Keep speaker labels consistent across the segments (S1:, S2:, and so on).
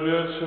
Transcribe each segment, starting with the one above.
S1: Ciebie, Cię,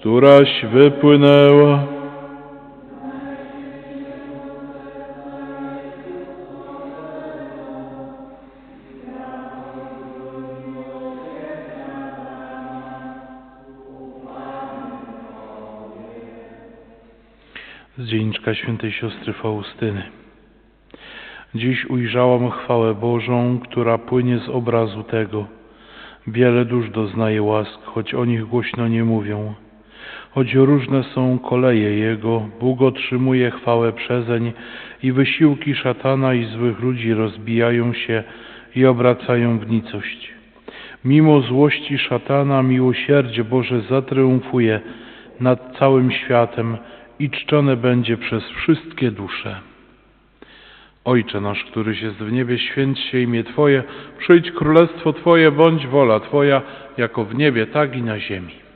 S1: któraś wypłynęła z dzienniczka świętej siostry Faustyny. Dziś ujrzałam chwałę Bożą, która płynie z obrazu tego. Wiele dusz doznaje łask, choć o nich głośno nie mówią. Choć różne są koleje Jego, Bóg otrzymuje chwałę przezeń i wysiłki szatana i złych ludzi rozbijają się i obracają w nicość. Mimo złości szatana miłosierdzie Boże zatriumfuje nad całym światem i czczone będzie przez wszystkie dusze. Ojcze nasz, któryś jest w niebie, święć się imię Twoje, przyjdź królestwo Twoje, bądź wola Twoja, jako w niebie, tak i na ziemi.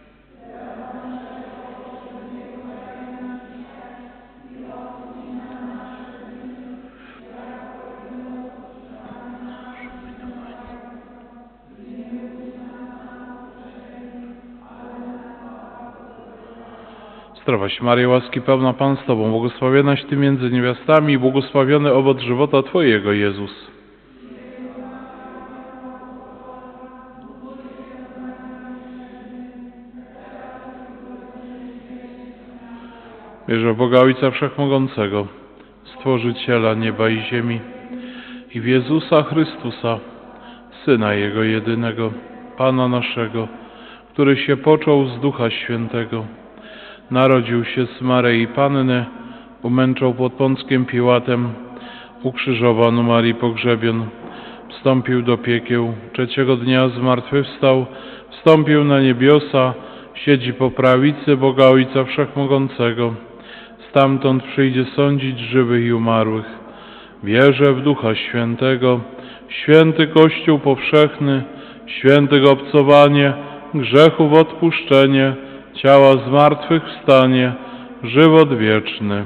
S1: Zdrowaś Maryjo, łaski pełna Pan z Tobą, błogosławionaś Ty między niewiastami i błogosławiony owoc żywota Twojego, Jezus. Wierzę w Boga Ojca Wszechmogącego, Stworzyciela nieba i ziemi i w Jezusa Chrystusa, Syna Jego jedynego, Pana naszego, który się począł z Ducha Świętego, Narodził się z Maryi Panny, umęczał pod Pąckiem Piłatem, ukrzyżowano Marii pogrzebion, wstąpił do piekieł, trzeciego dnia zmartwychwstał, wstąpił na niebiosa, siedzi po prawicy Boga Ojca Wszechmogącego. Stamtąd przyjdzie sądzić żywych i umarłych. Wierzę w Ducha Świętego, święty Kościół powszechny, świętego obcowanie, grzechów odpuszczenie, ciała zmartwychwstanie, żywot wieczny.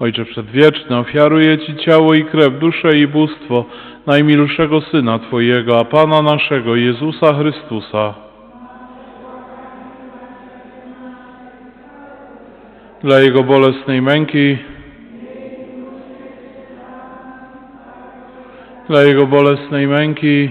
S1: Ojcze Przedwieczny, ofiaruję Ci ciało i krew, duszę i bóstwo najmilszego Syna Twojego, a Pana naszego, Jezusa Chrystusa. Dla Jego bolesnej męki, dla Jego bolesnej męki,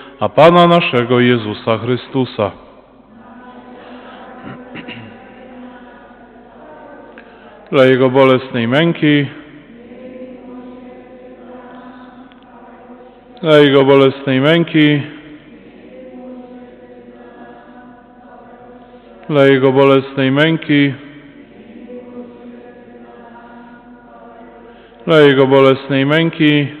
S1: a Pana naszego Jezusa Chrystusa. Dla Jego bolesnej męki, dla Jego bolesnej męki, dla Jego bolesnej męki, dla Jego bolesnej męki,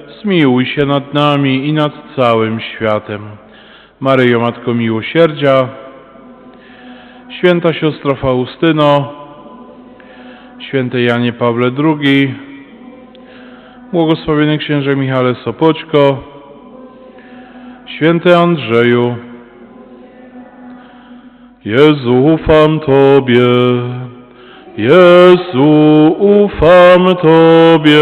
S1: zmiłuj się nad nami i nad całym światem. Maryjo, Matko Miłosierdzia, Święta siostro Faustyno, Święty Janie Pawle II, Błogosławiony księże Michale Sopoćko, Święty Andrzeju, Jezu, ufam Tobie, Jezu, ufam Tobie,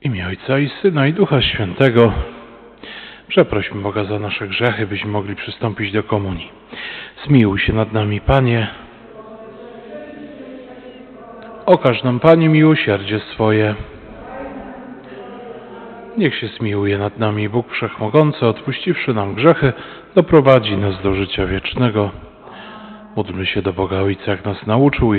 S1: W imię Ojca i Syna i Ducha Świętego. Przeprośmy Boga za nasze grzechy, byśmy mogli przystąpić do komunii. Zmiłuj się nad nami, Panie. Okaż nam, Panie, miłosierdzie swoje. Niech się zmiłuje nad nami Bóg Wszechmogący, odpuściwszy nam grzechy, doprowadzi nas do życia wiecznego. Módlmy się do Boga Ojca, jak nas nauczył.